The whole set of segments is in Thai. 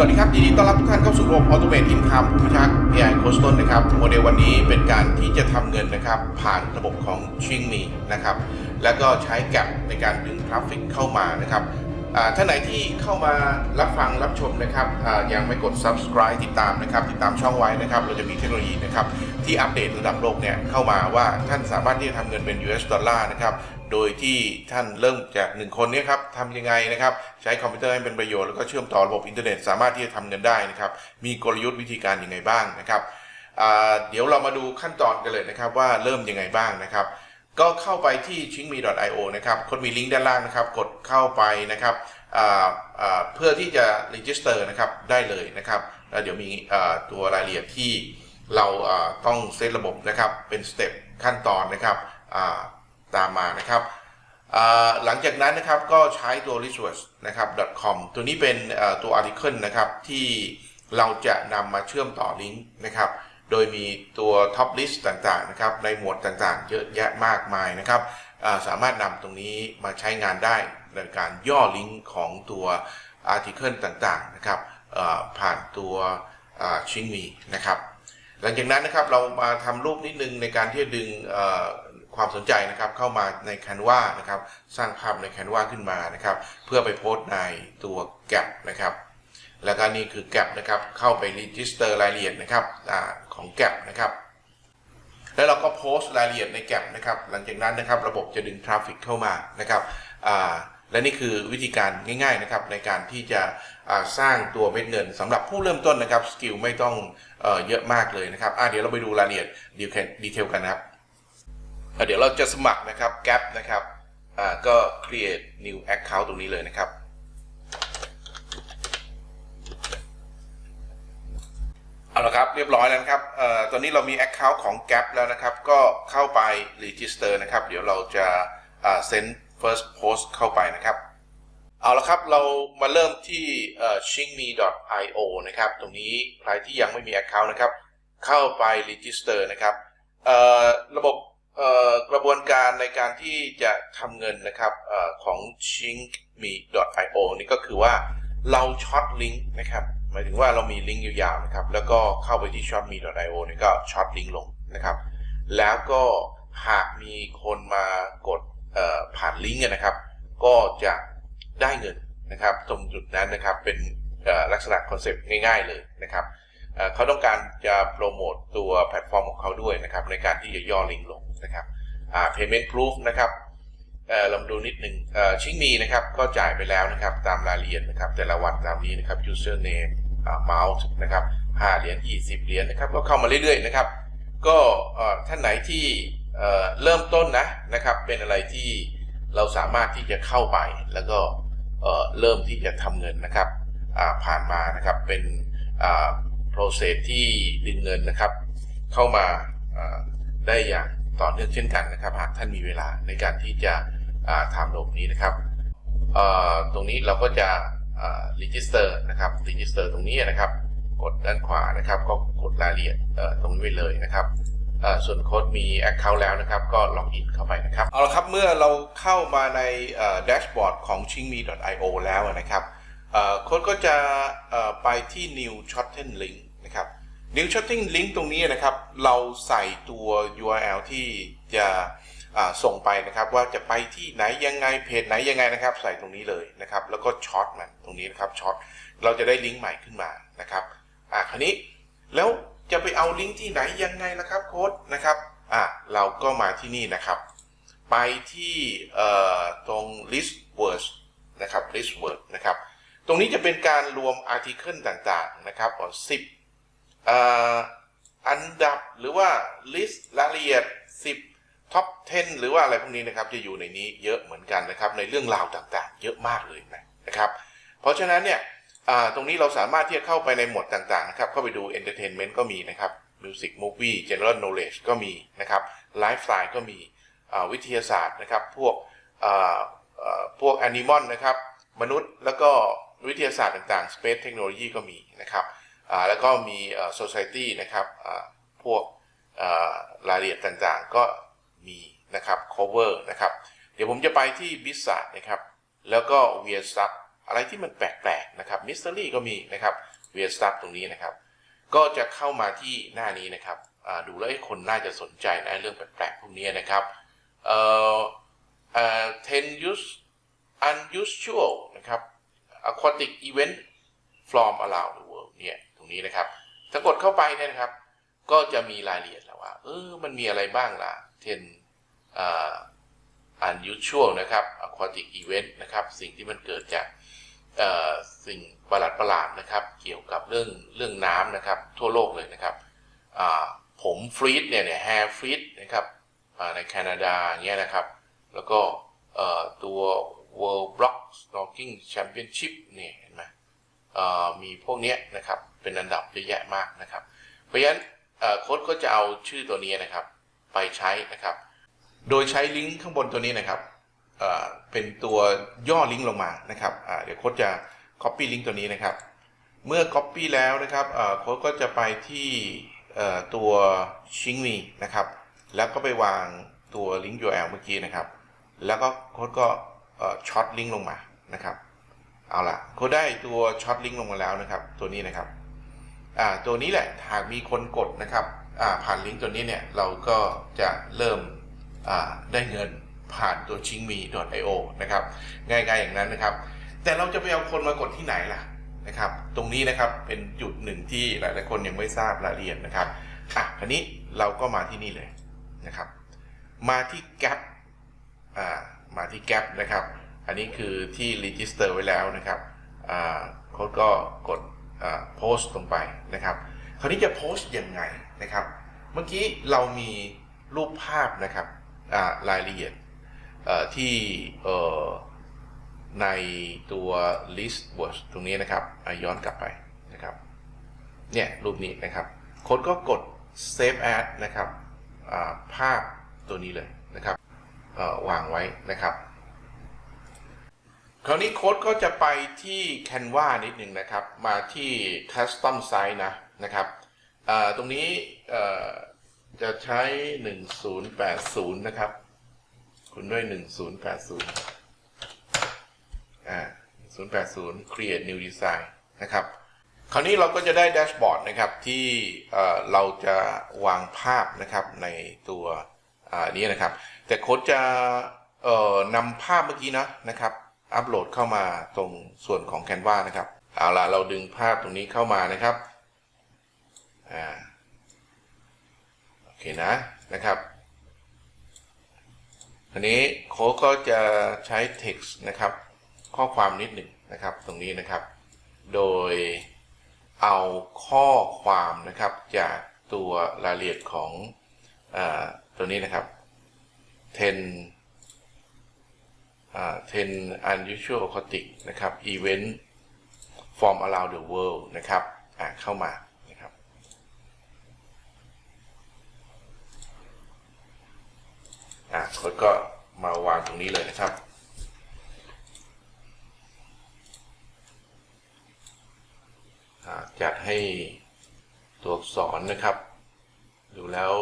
สวัสดีครับยินดีต้อนรับทุกท่านเข้าสู่โลก Automate Income ผู้พิทักษ์ AI โค้ชต้นนะครับโมเดลวันนี้เป็นการที่จะทำเงินนะครับผ่านระบบของชิงมีนะครับแล้วก็ใช้แกลในการดึงทราฟฟิกเข้ามานะครับอ่าท่านไหนที่เข้ามารับฟังรับชมนะครับอ่ายังไม่กด subscribe ติดตามนะครับ ติดตามช่องไว้นะครับ เราจะมีเทคโนโลยีนะครับที่อัปเดตระดับโลกเนี่ยเข้ามาว่าท่านสามารถที่จะทำเงินเป็น US ดอลลาร์นะครับ โดยที่ท่านเริ่มจากหนึ่งคนนี้ครับทำยังไงนะครับ ใช้คอมพิวเตอร์ให้เป็นประโยชน์แล้วก็เชื่อมต่อระบบอินเทอร์เน็ตสามารถที่จะทำเงินได้นะครับ มีกลยุทธ์วิธีการยังไงบ้างนะครับเดี๋ยวเรามาดูขั้นตอนกันเลยนะครับว่าเริ่มยังไงบ้างนะครับ ก็เข้าไปที่ chingme.io นะครับคนมีลิงก์ด้านล่างนะครับ กดเข้าไปนะครับเพื่อที่จะ register นะครับได้เลยนะครับแล้วเดี๋ยวมีตัวรายละเอียดที่เราต้องเซตระบบนะครับเป็นสเต็ปขั้นตอนนะครับ ตามมานะครับหลังจากนั้นนะครับก็ใช้ตัว resource นะครับ .com ตัวนี้เป็นเอ่อตัว article นะครับที่เราจะนำมาเชื่อมต่อลิงก์นะครับ โดยมีตัว top list ต่างๆนะครับในหมวดต่างๆ เยอะแยะมากมายนะครับสามารถนำตรงนี้มาใช้งานได้ในการย่อลิงก์ของตัว article ต่างๆนะครับผ่านตัวชิงมีนะครับ หลังจากนั้นนะครับเรามาทำรูปนิดนึงในการที่จะดึง ความสนใจนะครับเข้ามาใน Canva นะครับสร้างภาพใน Canva ขึ้นมานะครับเพื่อไปโพสต์ในตัว Gap นะครับแล้วก็นี่คือ Gap นะครับเข้าไป register รายละเอียดนะครับอของ Gap นะครับแล้วเราก็โพสต์รายละเอียดในแกลบนะครับหลังจากนั้นนะครับระบบจะดึงทราฟฟิกเข้ามานะครับและนี่คือวิธีการง่ายๆนะครับในการที่จะสร้างตัวเม็ดเงินสำหรับผู้เริ่มต้นนะครับสกิลไม่ต้องเอเยอะมากเลยนะครับเดี๋ยวเราไปดูรายละเอียดดีเทลดีเทลกันนะครับ เดี๋ยวเราจะสมัครนะครับ Gap นะครับก็ create new account ตรงนี้เลยนะครับ เอาละครับ เรียบร้อยแล้วครับอตอนนี้เรามี Account ของ Gap แล้วนะครับ ก็เข้าไป Register นะครับ เดี๋ยวเราจะ send first post เข้าไปนะครับ เอาละครับเรามาเริ่มที่ shingme.io นะครับ ตรงนี้ใครที่ยังไม่มี Account นะครับ เข้าไป Register นะครับระบบ กระบวนการในการที่จะทำเงินนะครับอของ shingme.io นี่ก็คือว่าเราช็อตลิงก์นะครับหมายถึงว่าเรามีลิงก์ยาวๆนะครับ แล้วก็เข้าไปที่ shopme.io นี่ก็ช็อตลิงก์ลงนะครับ แล้วก็หากมีคนมากดผ่านลิงก์นะครับ ก็จะได้เงินนะครับ ตรงจุดนั้นนะครับเป็นลักษณะคอนเซปต์ง่ายๆเลยนะครับเอ่อเขาต้องการจะโปรโมตตัวแพลตฟอร์มของเขาด้วยนะครับในการที่จะย่อลิงก์ลง นะครับอ่า payment proof นะครับเอ่อลองดูนิดหนึ่งเอ่อชิงมีนะครับก็จ่ายไปแล้วนะครับตามรายละเอียดนะครับ แต่ละวันตามนี้นะครับ user name อ่า mouse นะครับ5เหรียญ20เหรียญนะครับก็เข้ามาเรื่อยๆนะครับ ก็เอ่อท่านไหนที่เอ่อเริ่มต้นนะนะครับ เป็นอะไรที่เราสามารถที่จะเข้าไปแล้วก็เอ่อเริ่มที่จะทำเงินนะครับอ่าผ่านมานะครับเป็นอ่า process ที่ดึงเงินนะครับ เข้ามาได้อย่าง ต่อเนื่องเช่นกันนะครับ หากท่านมีเวลาในการที่จะทำระบบนี้นะครับ ตรงนี้เราก็จะ register นะครับ register ตรงนี้นะครับ กดด้านขวานะครับ ก็กดรายละเอียดตรงนี้ไปเลยนะครับส่วนโค้ดมี Account แล้วนะครับ ก็ล็อกอินเข้าไปนะครับ เอาละครับเมื่อเราเข้ามาในแดชบอร์ดของ chingme.io แล้วนะครับโค้ดก็จะไปที่ new shorten link นะครับ new shorten link ตรงนี้นะครับ เราใส่ตัว URL ที่จะส่งไปนะครับว่าจะไปที่ไหนยังไงเพจไหนยังไงนะครับ ใส่ตรงนี้เลยนะครับ แล้วก็ช็อตมันตรงนี้นะครับช็อตเราจะได้ลิงก์ใหม่ขึ้นมานะครับอะคราวนี้แล้วจะไปเอาลิงก์ที่ไหนยังไงล่ะครับโค้ดนะครับอะเราก็มาที่นี่นะครับ ไปที่ตรง list words นะครับ list word นะครับ ตรงนี้จะเป็นการรวม article ต่างๆนะครับของ10 อันดับหรือว่า list รายละเอียด 10 top 10 หรือว่าอะไรพวกนี้นะครับจะอยู่ในนี้เยอะเหมือนกันนะครับ ในเรื่องราวต่างๆ เยอะมากเลยนะครับ เพราะฉะนั้นเนี่ยตรงนี้เราสามารถที่จะเข้าไปในหมวดต่างๆนะครับเข้าไปดู Entertainment ก็มีนะครับ Music Movie General Knowledge ก็มีนะครับ Lifestyle ก็มีวิทยาศาสตร์นะครับ พวกพวก Animal นะครับ มนุษย์แล้วก็วิทยาศาสตร์ต่างๆ Space Technology ก็มีนะครับ แล้วก็มีอ่า Society นะครับพวกรายละเอียดต่างๆ ก็มีนะครับ cover นะครับ เดี๋ยวผมจะไปที่ b i s a นะครับ แล้วก็ v i a s u b อะไรที่มันแปลกๆนะครับมิส t ต r y ก็มีนะครับเวียสตั f ตรงนี้นะครับ ก็จะเข้ามาที่หน้านี้นะครับดูแล้วคนน่าจะสนใจนะเรื่องแปลกๆพวกนี้นะครับเอ่อเอ่อ ten use unusual นะครับ aquatic event from around the world เนี่ยตรงนี้นะครับ ถ้ากดเข้าไปเนี่ยนะครับ ก็จะมีรายละเอียดแล้วว่า เออ มันมีอะไรบ้างล่ะ10อ่า unusual นะครับ aquatic event นะครับ สิ่งที่มันเกิดจากสิ่งประหลาดประหลาดนะครับ เกี่ยวกับเรื่องเรื่องน้ำนะครับ ทั่วโลกเลยนะครับ ผมฟรีดเนี่ยเนี่ย hair ฟรีดนะครับในแคนาดาเงี้ยนะครับ แล้วก็ตัว World Block Snorkeling Championship เนี่ยเห็นไหม มีพวกนี้นะครับเป็นอันดับเยอะแยะมากนะครับ เพราะฉะนั้นโค้ดก็จะเอาชื่อตัวนี้นะครับ ไปใช้นะครับ โดยใช้ลิงก์ข้างบนตัวนี้นะครับเป็นตัวย่อลิงก์ลงมานะครับเดี๋ยวโค้ดจะ Copy ลิงก์ตัวนี้นะครับ เมื่อ Copy แล้วนะครับโค้ดก็จะไปที่ตัวชิงมีนะครับ แล้วก็ไปวางตัวลิงก์ URL เมื่อกี้นะครับ แล้วก็โค้ดก็ช็อตลิงก์ลงมานะครับ เอาละเขาได้ตัวช็อตลิงก์ลงมาแล้วนะครับ ตัวนี้นะครับอ่าตัวนี้แหละหากมีคนกดนะครับอ่าผ่านลิงก์ตัวนี้เนี่ยเราก็จะเริ่มอ่าได้เงินผ่านตัวชิงมี .io นะครับง่ายๆอย่างนั้นนะครับ แต่เราจะไปเอาคนมากดที่ไหนล่ะนะครับ ตรงนี้นะครับเป็นจุดหนึ่งที่หลายๆคนยังไม่ทราบรายละเอียดนะครับอะคราวนี้เราก็มาที่นี่เลยนะครับ มาที่ Gap อ่ามาที่ Gap นะครับ อันนี้คือที่รีจิสเตอร์ไว้แล้วนะครับโค้ดก็กดโพสต์ลงไปนะครับ คราวนี้จะโพสต์ยังไงนะครับ เมื่อกี้เรามีรูปภาพนะครับรายละเอียดที่ในตัว list word ตรงนี้นะครับย้อนกลับไปนะครับเนี่ยรูปนี้นะครับโค้ดก็กด save as นะครับภาพตัวนี้เลยนะครับวางไว้นะครับ คราวนี้โค้ดก็จะไปที่ Canva นิดหนึ่งนะครับ มาที่ Custom Size นะนะครับตรงนี้เอ่อจะใช้ 1080 นะครับคุณด้วย 1080อ่า080 Create New Design นะครับ คราวนี้เราก็จะได้แดชบอร์ดนะครับที่เอ่อเราจะวางภาพนะครับในตัวนี้นะครับ แต่โค้ดจะนำภาพเมื่อกี้นะนะครับ อัปโหลดเข้ามาตรงส่วนของ Canva นะครับ เอาละเราดึงภาพตรงนี้เข้ามานะครับ อ่า โอเคนะนะครับอันนี้โค้ดก็จะใช้ text นะครับ ข้อความนิดหนึ่งนะครับ ตรงนี้นะครับ โดยเอาข้อความนะครับจากตัวรายละเอียดของอาตัวนี้นะครับ 10 10 unusual aquatic นะครับ event from around the world นะครับอ่าเข้ามานะครับ อ่าโค้ดก็มาวางตรงนี้เลยนะครับอ่าจัดให้ตัวอักษรนะครับ ดูแล้ว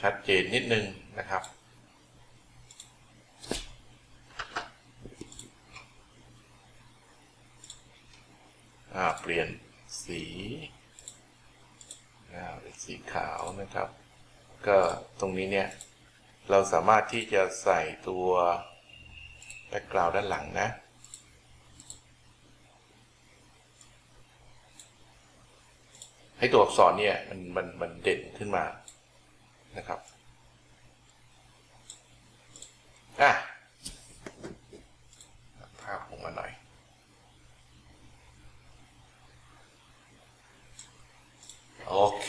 ชัดเจนนิดนึงนะครับาเปลี่ยนสีเป็นสีขาวนะครับ ก็ตรงนี้เนี่ย เราสามารถที่จะใส่ตัวแบ็กกราวด์ด้านหลังนะ ให้ตัวอักษรเนี่ยมันมันมันเด่นขึ้นมานะครับ อะภาพลงมาหน่อย โอเค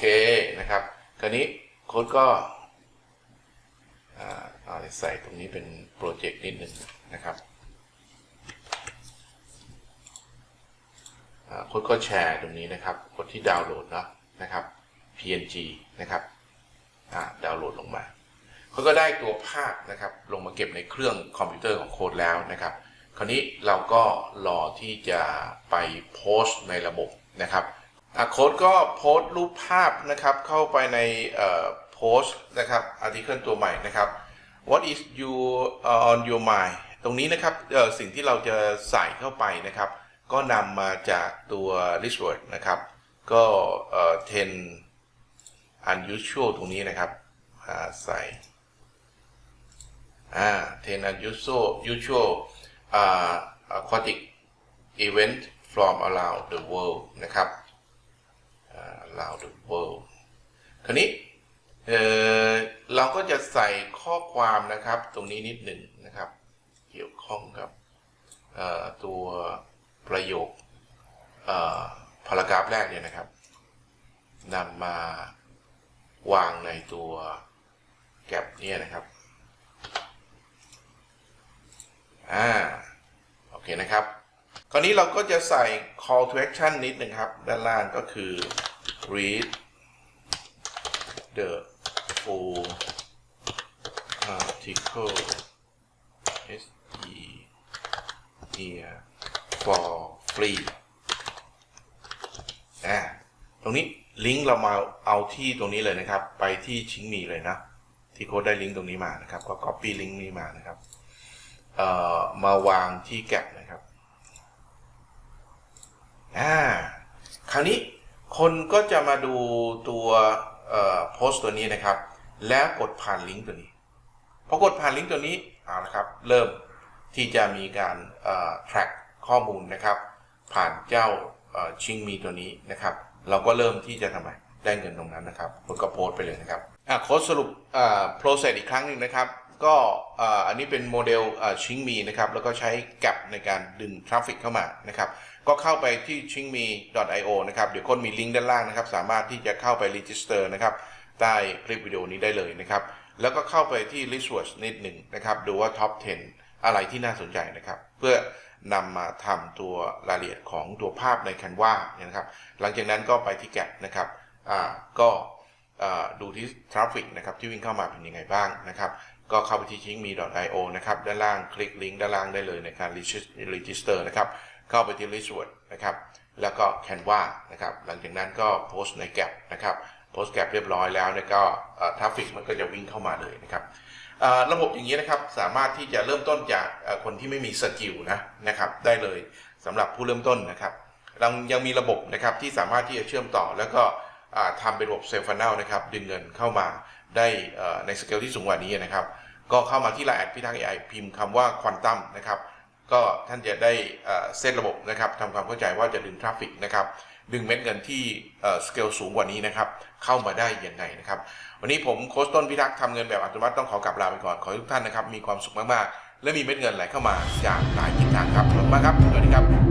นะครนี้โค้ดก็อ่าเอาใส่ตรงนี้เป็นโปรเจกต์นิดหนึ่งนะครับโค้ดก็แชร์ตรงนี้นะครับกดที่ดาวน์โหลดเนาะนะครับ PNG นะครับดาวน์โหลดลงมาโค้ดก็ได้ตัวภาพนะครับ ลงมาเก็บในเครื่องคอมพิวเตอร์ของโค้ดแล้วนะครับ คราวนี้เราก็รอที่จะไปโพสต์ในระบบนะครับ โค้ดก็โพสต์รูปภาพนะครับเข้าไปในโพสต์นะครับอาร์ติเคิลตัวใหม่นะครับ What is you on your mind ตรงนี้นะครับสิ่งที่เราจะใส่เข้าไปนะครับ ก็นำมาจากตัว list word นะครับ ก็ 10 unusual ตรงนี้นะครับใส่อ่า 10 unusual usual aquatic event from around the world นะครับ around the world คราวนี้เเราก็จะใส่ข้อความนะครับ ตรงนี้นิดหนึ่งนะครับ เกี่ยวข้องกับตัวประโยคพารากราฟแรกเนี่ยนะครับนำมาวางในตัวแก็บเนี่ยนะครับอ่าโอเคนะครับ คราวนี้เราก็จะใส่ call to action นิดหนึ่งครับ ด้านล่างก็คือ read the full article s e here for free อ่าตรงนี้ลิงก์เรามาเอาที่ตรงนี้เลยนะครับ ไปที่ชิงมีเลยนะ ที่โค้ดได้ลิงก์ตรงนี้มานะครับ ก็ copy ลิงก์นี้มานะครับมาวางที่แก็บนะครับ อ่า คราวนี้ คนก็จะมาดูตัวโพสต์ตัวนี้นะครับ แล้วกดผ่านลิงก์ตัวนี้พอกดผ่านลิงก์ตัวนี้เอาละครับเริ่มที่จะมีการเอ่อ track ข้อมูลนะครับ ผ่านเจ้าชิงมีตัวนี้นะครับ เราก็เริ่มที่จะทำไมได้เงินตรงนั้นนะครับแล้วก็โพสต์ไปเลยนะครับอะโค้ดสรุปอ่อ process อีกครั้งหนึ่งนะครับ ก็อ่ออันนี้เป็นโมเดลชิงมีนะครับ แล้วก็ใช้แก p ในการดึงทราฟฟิกเข้ามานะครับ ก็เข้าไปที่ chingme.io นะครับ เดี๋ยวคนมีลิงก์ด้านล่างนะครับ สามารถที่จะเข้าไป register นะครับ ใต้คลิปวิดีโอนี้ได้เลยนะครับ แล้วก็เข้าไปที่ list watch นิดหนึ่งนะครับ ดูว่า top 10 อะไรที่น่าสนใจนะครับ เพื่อนำมาทำตัวรายละเอียดของตัวภาพใน Canva เนี่ยนะครับ หลังจากนั้นก็ไปที่ Gap นะครับ อ่า ก็ดูที่ทราฟฟิกนะครับที่วิ่งเข้ามาเป็นยังไงบ้างนะครับ ก็เข้าไปที่ chingme.io นะครับ ด้านล่างคลิกลิงก์ด้านล่างได้เลยในการ register นะครับ เข้าไปที่ list word นะครับแล้วก็ Canva นะครับหลังจากนั้นก็โพสต์ใน Gap นะครับโพสต์ Gap เรียบร้อยแล้วเนี่ยก็ทราฟฟิกมันก็จะวิ่งเข้ามาเลยนะครับระบบอย่างนี้นะครับสามารถที่จะเริ่มต้นจากคนที่ไม่มีสกิลนะนะครับได้เลยสำหรับผู้เริ่มต้นนะครับเรายังมีระบบนะครับที่สามารถที่จะเชื่อมต่อ แล้วก็อ่าทำเป็นระบบเซลฟัน n ลนะครับดึงเงินเข้ามาได้ในสเกลที่สูงกว่านี้นะครับ ก็เข้ามาที่ไลน์แอดพิทักษ์ AI พิมพ์คำว่าควอนตัมนะครับ ก็ท่านจะได้เซตระบบนะครับทำความเข้าใจว่าจะดึงทราฟฟิกนะครับดึงเม็ดเงินที่สเกลสูงกว่านี้นะครับเข้ามาได้ยังไงนะครับวันนี้ผมโค้ชต้นพิทักษ์ทำเงินแบบอัตโนมัติต้องขอกลับลาไปก่อนขอให้ทุกท่านนะครับมีความสุขมากๆ และมีเม็ดเงินไหลเข้ามาจากหลายทิศทางครับขอบคุณมากครับสวัสดีครับ